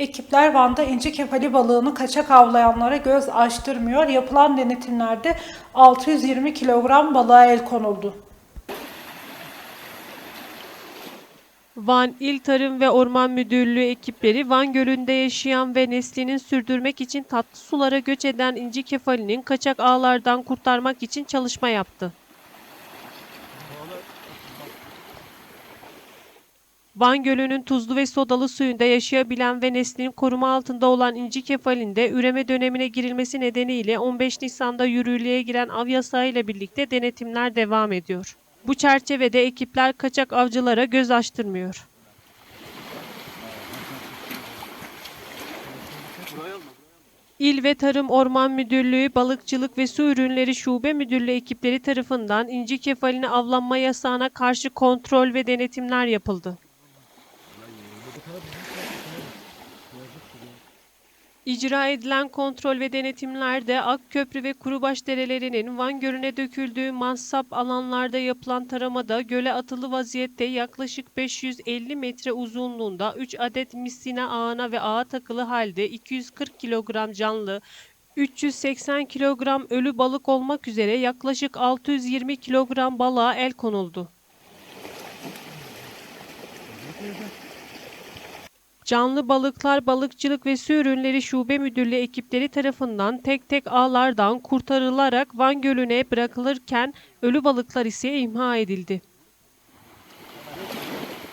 Ekipler Van'da inci kefali balığını kaçak avlayanlara göz açtırmıyor. Yapılan denetimlerde 620 kilogram balığa el konuldu. Van İl Tarım ve Orman Müdürlüğü ekipleri Van Gölü'nde yaşayan ve neslinin sürdürmek için tatlı sulara göç eden inci kefalinin kaçak ağlardan kurtarmak için çalışma yaptı. Van Gölü'nün tuzlu ve sodalı suyunda yaşayabilen ve neslinin koruma altında olan inci kefalinde üreme dönemine girilmesi nedeniyle 15 Nisan'da yürürlüğe giren av yasağıyla birlikte denetimler devam ediyor. Bu çerçevede ekipler kaçak avcılara göz açtırmıyor. İl ve Tarım Orman Müdürlüğü Balıkçılık ve Su Ürünleri Şube Müdürlüğü ekipleri tarafından inci kefalini avlanma yasağına karşı kontrol ve denetimler yapıldı. İcra edilen kontrol ve denetimlerde Akköprü ve Kurubaş derelerinin Van Gölü'ne döküldüğü mansap alanlarda yapılan taramada göle atılı vaziyette yaklaşık 550 metre uzunluğunda 3 adet misina ağına ve ağa takılı halde 240 kilogram canlı, 380 kilogram ölü balık olmak üzere yaklaşık 620 kilogram balığa el konuldu. Canlı Balıklar Balıkçılık ve Su Ürünleri Şube Müdürlüğü ekipleri tarafından tek tek ağlardan kurtarılarak Van Gölü'ne bırakılırken ölü balıklar ise imha edildi.